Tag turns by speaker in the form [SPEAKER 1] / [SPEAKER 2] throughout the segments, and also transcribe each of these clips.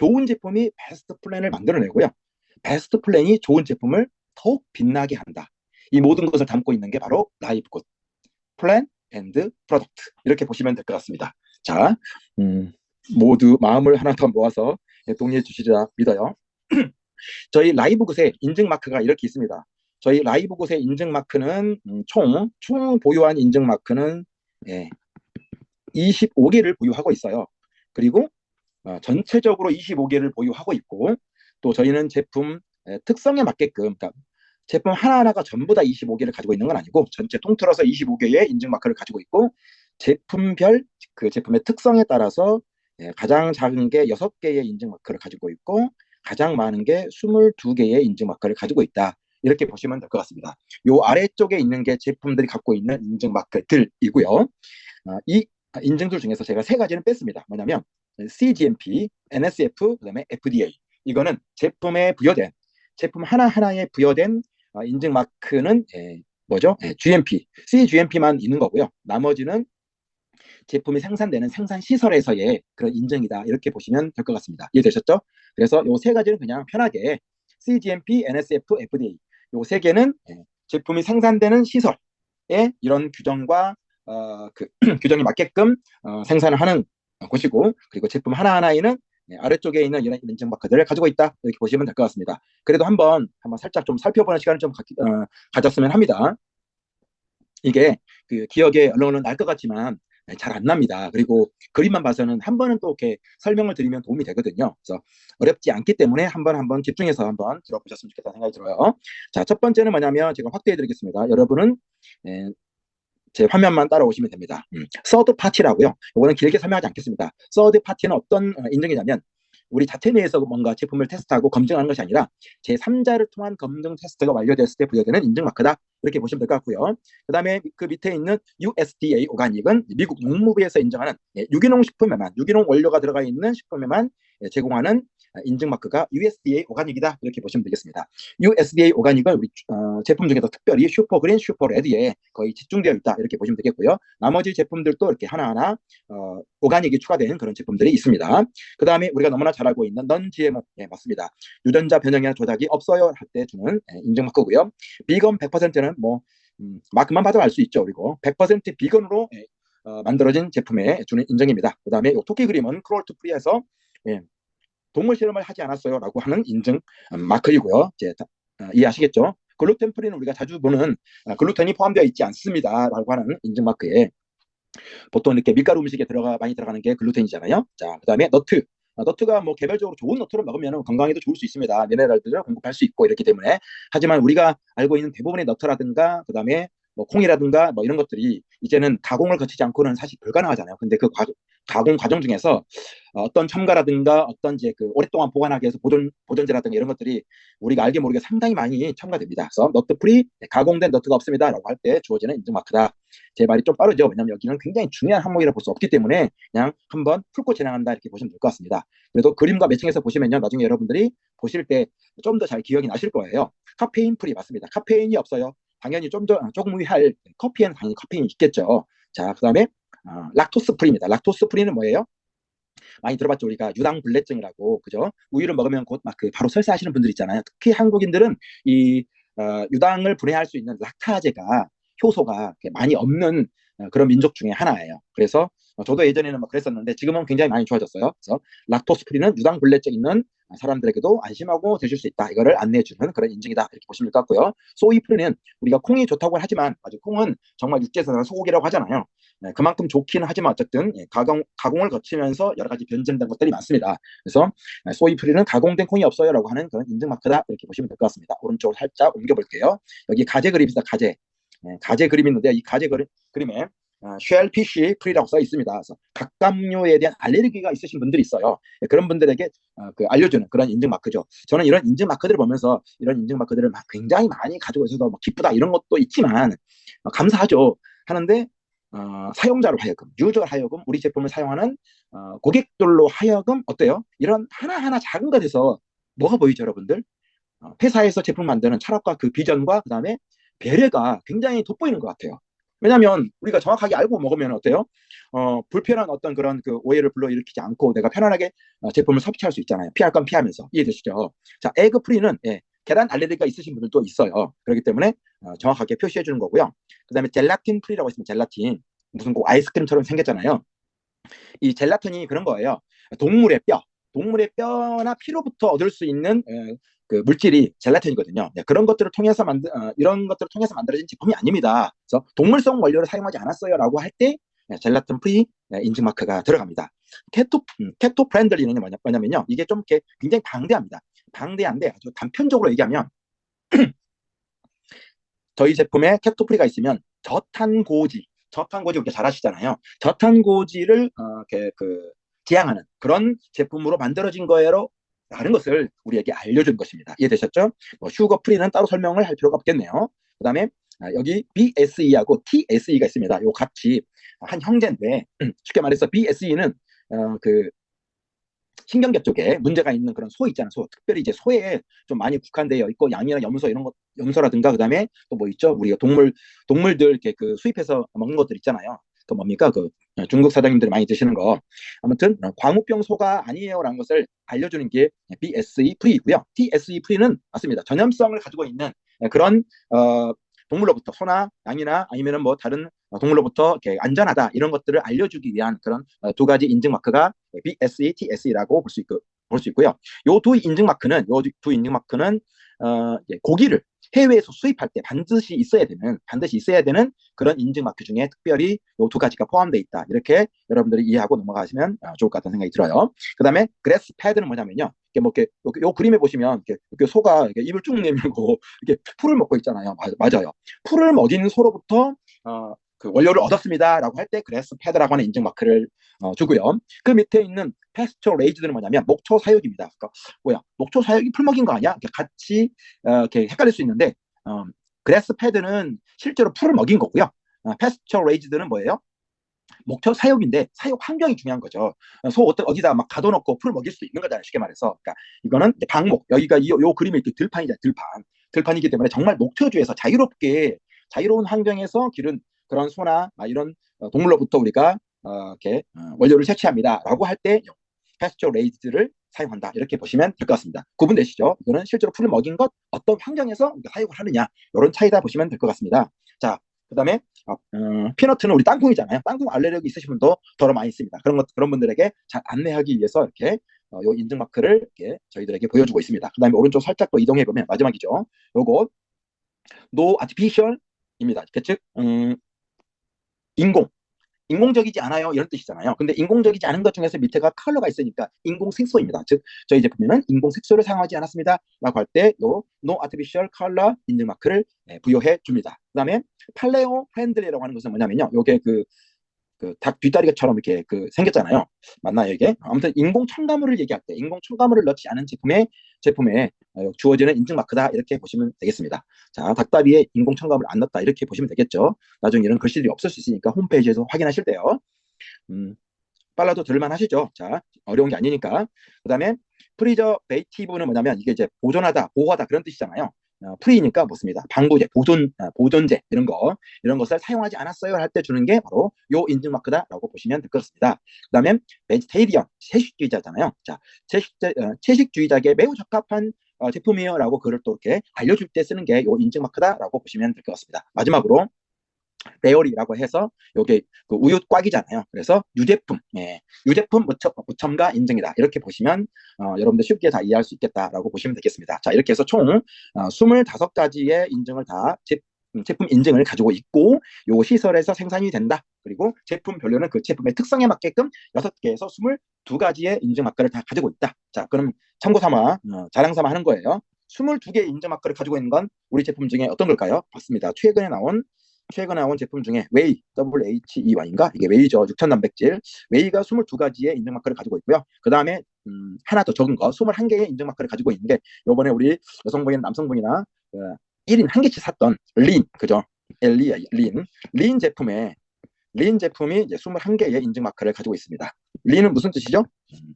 [SPEAKER 1] 좋은 제품이 베스트 플랜을 만들어내고요. 베스트 플랜이 좋은 제품을 더욱 빛나게 한다. 이 모든 것을 담고 있는 게 바로 라이브 굿 플랜 앤드 프로덕트 이렇게 보시면 될 것 같습니다. 자, 음, 모두 마음을 하나 더 모아서 동의해 주시리라 믿어요. 저희 라이브 굿의 인증 마크가 이렇게 있습니다. 저희 라이브 굿의 인증 마크는 음, 총, 총 보유한 인증 마크는 예, 25개를 보유하고 있어요. 그리고 어, 전체적으로 25개를 보유하고 있고 또 저희는 제품 에, 특성에 맞게끔 그러니까 제품 하나하나가 전부 다 25개를 가지고 있는 건 아니고 전체 통틀어서 25개의 인증 마크를 가지고 있고 제품별 그 제품의 특성에 따라서 예, 가장 작은 게 6개의 인증 마크를 가지고 있고 가장 많은 게 22개의 인증 마크를 가지고 있다. 이렇게 보시면 될 것 같습니다. 요 아래쪽에 있는 게 제품들이 갖고 있는 인증 마크들이고요. 어, 이 인증들 중에서 제가 세 가지는 뺐습니다. 뭐냐면 CGMP, NSF, 그다음에 FDA. 이거는 제품에 부여된 제품 하나 하나에 부여된 어, 인증 마크는 예, 뭐죠? 예, GMP, CGMP만 있는 거고요. 나머지는 제품이 생산되는 생산 시설에서의 그런 인증이다. 이렇게 보시면 될 것 같습니다. 이해되셨죠? 그래서 요 세 가지는 그냥 편하게 CGMP, NSF, FDA 요 세 개는 예, 제품이 생산되는 시설에 이런 규정과 어, 그 규정이 맞게끔 어, 생산을 하는 곳이고 그리고 제품 하나하나에는 네, 아래쪽에 있는 이런 인증 마크들을 가지고 있다 이렇게 보시면 될 것 같습니다. 그래도 한번 한번 살짝 좀 살펴보는 시간을 좀 가, 어, 가졌으면 합니다. 이게 그 기억에 언론은 날것 같지만 네, 잘안 납니다. 그리고 그림만 봐서는 한 번은 또 이렇게 설명을 드리면 도움이 되거든요. 그래서 어렵지 않기 때문에 한번 한번 집중해서 한번 들어보셨으면 좋겠다는 생각이 들어요. 자, 첫 번째는 뭐냐면 제가 확대해 드리겠습니다. 여러분은 예, 제 화면만 따라오시면 됩니다. 음, 서드 파티라고요. 이거는 길게 설명하지 않겠습니다. 서드 파티는 어떤 어, 인증이냐면 우리 자체 내에서 뭔가 제품을 테스트하고 검증하는 것이 아니라 제3자를 통한 검증 테스트가 완료됐을 때 부여되는 인증 마크다. 이렇게 보시면 될 것 같고요. 그 다음에 그 밑에 있는 USDA 오가닉은 미국 농무부에서 인정하는 예, 유기농 식품에만, 유기농 원료가 들어가 있는 식품에만 예, 제공하는 인증 마크가 USDA 오가닉이다 이렇게 보시면 되겠습니다. USDA 오가닉은 우리 어, 제품 중에서 특별히 슈퍼 그린, 슈퍼 레드에 거의 집중되어 있다 이렇게 보시면 되겠고요. 나머지 제품들도 이렇게 하나하나 어, 오가닉이 추가된 그런 제품들이 있습니다. 그 다음에 우리가 너무나 잘 알고 있는 넌 GMO 예, 맞습니다. 유전자 변형이나 조작이 없어요 할 때 주는 예, 인증 마크고요. 비건 100%는 뭐 음, 마크만 봐도 알 수 있죠. 그리고 100% 비건으로 예, 어, 만들어진 제품에 주는 인증입니다. 그 다음에 토끼 그림은 크롤트 프리에서 예, 동물 실험을 하지 않았어요라고 하는 인증 음, 마크이고요. 이제 어, 이해하시겠죠? 글루텐 프리는 우리가 자주 보는 어, 글루텐이 포함되어 있지 않습니다라고 하는 인증 마크에 보통 이렇게 밀가루 음식에 들어가 많이 들어가는 게 글루텐이잖아요. 자, 그다음에 너트. 어, 너트가 뭐 개별적으로 좋은 너트를 먹으면 건강에도 좋을 수 있습니다. 미네랄들을 공급할 수 있고 이렇기 때문에 하지만 우리가 알고 있는 대부분의 너트라든가 그다음에 뭐 콩이라든가 뭐 이런 것들이 이제는 가공을 거치지 않고는 사실 불가능하잖아요. 근데 그 과, 가공 과정 중에서 어떤 첨가라든가 어떤 이제 그 오랫동안 보관하기 위해서 보존 보존제라든가 이런 것들이 우리가 알게 모르게 상당히 많이 첨가됩니다. 그래서 너트 프리 가공된 너트가 없습니다라고 할 때 주어지는 인증 마크다. 제 말이 좀 빠르죠. 왜냐하면 여기는 굉장히 중요한 항목이라 볼 수 없기 때문에 그냥 한번 풀고 진행한다 이렇게 보시면 될 것 같습니다. 그래도 그림과 매칭해서 보시면요, 나중에 여러분들이 보실 때 좀 더 잘 기억이 나실 거예요. 카페인 프리 맞습니다. 카페인이 없어요. 당연히 좀 더 조금 위할 커피에는 당연히 카페인이 있겠죠. 자, 그 다음에 어, 락토스 프리입니다. 락토스 프리는 뭐예요? 많이 들어봤죠 우리가 유당 불내증이라고 그죠? 우유를 먹으면 곧 막 그 바로 설사하시는 분들 있잖아요. 특히 한국인들은 이 어, 유당을 분해할 수 있는 락타제가 효소가 많이 없는 어, 그런 민족 중에 하나예요. 그래서 어, 저도 예전에는 막 그랬었는데 지금은 굉장히 많이 좋아졌어요. 그래서 락토스 프리는 유당 불내증 있는 사람들에게도 안심하고 드실 수 있다. 이거를 안내해 주는 그런 인증이다. 이렇게 보시면 될 것 같고요. 소이 프리는 우리가 콩이 좋다고 하지만 아주 콩은 정말 육지에서 나는 소고기라고 하잖아요. 네, 그만큼 좋기는 하지만 어쨌든 예, 가공, 가공을 거치면서 여러 가지 변증된 것들이 많습니다. 그래서 네, 소이 프리는 가공된 콩이 없어요라고 하는 그런 인증 마크다. 이렇게 보시면 될 것 같습니다. 오른쪽으로 살짝 옮겨볼게요. 여기 가재 그림입니다. 가재. 네, 가재 그림이 있는데 이 가재 그림, 그림에 어, 쉘피쉬 프리라고 써 있습니다. 그래서 각각류에 대한 알레르기가 있으신 분들이 있어요. 예, 그런 분들에게 어, 그 알려주는 그런 인증 마크죠. 저는 이런 인증 마크들을 보면서 이런 인증 마크들을 막 굉장히 많이 가지고 있어서 뭐 기쁘다 이런 것도 있지만 어, 감사하죠. 하는데 어, 사용자로 하여금, 유저로 하여금 우리 제품을 사용하는 어, 고객들로 하여금 어때요? 이런 하나하나 작은 것에서 뭐가 보이죠, 여러분들? 어, 회사에서 제품 만드는 철학과 그 비전과 그 다음에 배려가 굉장히 돋보이는 것 같아요. 왜냐하면 우리가 정확하게 알고 먹으면 어때요? 어, 불편한 어떤 그런 그 오해를 불러일으키지 않고 내가 편안하게 어, 제품을 섭취할 수 있잖아요. 피할 건 피하면서 이해되시죠? 자, 에그 프리는 예, 계란 알레르기가 있으신 분들도 있어요. 그렇기 때문에 어, 정확하게 표시해 주는 거고요. 그다음에 젤라틴 프리라고 있으면 젤라틴 무슨 꼭 아이스크림처럼 생겼잖아요. 이 젤라틴이 그런 거예요. 동물의 뼈, 동물의 뼈나 피로부터 얻을 수 있는 에, 그 물질이 젤라틴이거든요. 네, 그런 것들을 통해서 만들 어, 이런 것들을 통해서 만들어진 제품이 아닙니다. 그래서 동물성 원료를 사용하지 않았어요라고 할때 네, 젤라틴 프리 네, 인증 마크가 들어갑니다. 케토 음, 케토 프렌들리는 뭐냐, 뭐냐면요. 이게 좀 이렇게 굉장히 방대합니다. 방대한데 아주 단편적으로 얘기하면 저희 제품에 케토 프리가 있으면 저탄고지 저탄고지 우리가 잘 아시잖아요. 저탄고지를 어, 이렇게 그 지향하는 그런 제품으로 만들어진 거예요. 라는 것을 우리에게 알려준 것입니다. 이해되셨죠? 뭐 슈거 프리는 따로 설명을 할 필요가 없겠네요. 그 다음에 아, 여기 BSE하고 TSE가 있습니다. 요 값이 한 형제인데 쉽게 말해서 BSE는 어, 그 신경계 쪽에 문제가 있는 그런 소 있잖아요. 소 특별히 이제 소에 좀 많이 국한되어 있고 양이나 염소 이런 것 염소라든가 그다음에 또 뭐 있죠? 우리가 동물 동물들 이렇게 그 수입해서 먹는 것들 있잖아요. 그 뭡니까 그 중국 사장님들이 많이 드시는 거 아무튼 광우병 소가 아니에요라는 것을 알려주는 게 BSE 프리고요. TSE 프리는 맞습니다. 전염성을 가지고 있는 그런 어, 동물로부터 소나 양이나 아니면은 뭐 다른 동물로부터 이렇게 안전하다 이런 것들을 알려주기 위한 그런 어, 두 가지 인증 마크가 BSE, TSE라고 볼 수 있고 볼수 있고요. 요 두 인증 마크는 요 두 인증 마크는 어, 고기를 해외에서 수입할 때 반드시 있어야 되는 반드시 있어야 되는 그런 인증 마크 중에 특별히 요두 가지가 포함되어 있다. 이렇게 여러분들이 이해하고 넘어가시면 어, 좋을 것 같다는 생각이 들어요. 그다음에 그래스 패드는 뭐냐면요. 이게 뭐 이렇게 요, 요 그림에 보시면 이렇게, 이렇게 소가 이렇게 입을 쭉 내밀고 이렇게 풀을 먹고 있잖아요. 맞, 아요 풀을 먹인 소로부터 어, 그 원료를 얻었습니다라고 할 때 그래스 패드라고 하는 인증 마크를 어, 주고요. 그 밑에 있는 패스처 레이즈들은 뭐냐면 목초 사육입니다. 그러니까 뭐야 목초 사육이 풀먹인 거 아니야? 이렇게 같이 어, 이렇게 헷갈릴 수 있는데 어, 그래스 패드는 실제로 풀을 먹인 거고요. 어, 패스처 레이즈들은 뭐예요? 목초 사육인데 사육 환경이 중요한 거죠. 소 어떤 어디다 막 가둬놓고 풀 먹일 수 있는 거잖아요. 쉽게 말해서. 그러니까 이거는 방목 여기가 이, 요 그림이 들판이잖아요. 들판. 들판이기 때문에 정말 목초주에서 자유롭게 자유로운 환경에서 기른 그런 소나 이런 어, 동물로부터 우리가 어, 이렇게 어, 원료를 채취합니다라고 할 때 패스처 레이즈를 사용한다 이렇게 보시면 될 것 같습니다. 구분되시죠? 이거는 실제로 풀을 먹인 것 어떤 환경에서 사용을 하느냐 이런 차이다 보시면 될 것 같습니다. 자, 그다음에 어, 음, 피너트는 우리 땅콩이잖아요. 땅콩 알레르기 있으신 분도 더러 많이 있습니다. 그런 것 그런 분들에게 잘 안내하기 위해서 이렇게 어, 요 인증 마크를 이렇게 저희들에게 보여주고 있습니다. 그다음에 오른쪽 살짝 더 이동해 보면 마지막이죠. 요거 no artificial입니다. 즉 음, 인공 인공적이지 않아요 이런 뜻이잖아요. 근데 인공적이지 않은 것 중에서 밑에가 컬러가 있으니까 인공 색소입니다. 즉 저희 제품에는 인공 색소를 사용하지 않았습니다라고 할 때 요 no artificial color 인증 마크를 예, 부여해 줍니다. 그다음에 팔레오 프렌들리라고 하는 것은 뭐냐면요. 요게 그 그 닭 뒷다리처럼 이렇게 그 생겼잖아요. 맞나요 이게? 아무튼 인공 첨가물을 얘기할 때 인공 첨가물을 넣지 않은 제품에 제품에 어, 주어지는 인증 마크다 이렇게 보시면 되겠습니다. 자 닭다리에 인공 첨가물 안 넣었다 이렇게 보시면 되겠죠. 나중에 이런 글씨들이 없을 수 있으니까 홈페이지에서 확인하실 때요. 음, 빨라도 들을만 하시죠. 자 어려운 게 아니니까. 그다음에 프리저베이티브는 뭐냐면 이게 이제 보존하다, 보호하다 그런 뜻이잖아요. 어, 프리니까 뭐습니다. 방부제, 보존, 어, 보존제 이런 거 이런 것을 사용하지 않았어요 할 때 주는 게 바로 요 인증 마크다라고 보시면 될 것 같습니다. 그다음에 베지테리언 채식주의자잖아요. 자, 채식 어, 채식주의자에게 매우 적합한 어, 제품이에요라고 글을 또 이렇게 알려줄 때 쓰는 게 요 인증 마크다라고 보시면 될 것 같습니다. 마지막으로 베어리라고 해서 요게 그 우유 꽉이잖아요. 그래서 유제품, 예, 유제품 무첨, 무첨가 인증이다. 이렇게 보시면 어, 여러분들 쉽게 다 이해할 수 있겠다라고 보시면 되겠습니다. 자, 이렇게 해서 총 어, 25가지의 인증을 다 제, 음, 제품 인증을 가지고 있고 요 시설에서 생산이 된다. 그리고 제품 별로는 그 제품의 특성에 맞게끔 6개에서 22가지의 인증 마크를 다 가지고 있다. 자, 그럼 참고 삼아 어, 자랑 삼아 하는 거예요. 22개 인증 마크를 가지고 있는 건 우리 제품 중에 어떤 걸까요? 맞습니다. 최근에 나온 최근에 나온 제품 중에 웨이, WHEY인가? 이게 웨이죠. 6천 단백질. 웨이가 22가지의 인증 마크를 가지고 있고요. 그 다음에 음, 하나 더 적은 거 21개의 인증 마크를 가지고 있는 게 요번에 우리 여성분이나 남성분이나 어, 1인 한 개씩 샀던 린, 그죠? 엘리, 린. 린 제품에 린 제품이 이제 21개의 인증 마크를 가지고 있습니다. 린은 무슨 뜻이죠? 음,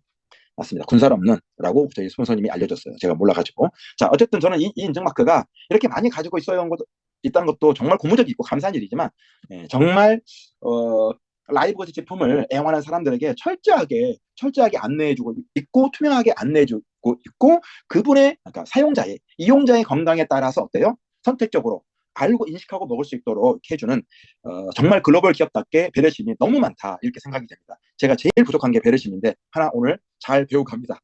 [SPEAKER 1] 맞습니다. 군살 없는 라고 저희 스폰서님이 알려줬어요. 제가 몰라가지고. 자, 어쨌든 저는 이, 이 인증 마크가 이렇게 많이 가지고 있어야 있다는 것도 정말 고무적이고 감사한 일이지만 예, 정말 어, 라이브 제품을 애용하는 사람들에게 철저하게 철저하게 안내해주고 있고 투명하게 안내해주고 있고 그분의 그러니까 사용자의 이용자의 건강에 따라서 어때요? 선택적으로 알고 인식하고 먹을 수 있도록 해주는 어, 정말 글로벌 기업답게 배려심이 너무 많다 이렇게 생각이 됩니다. 제가 제일 부족한 게 배려심인데 하나 오늘 잘 배우고 갑니다.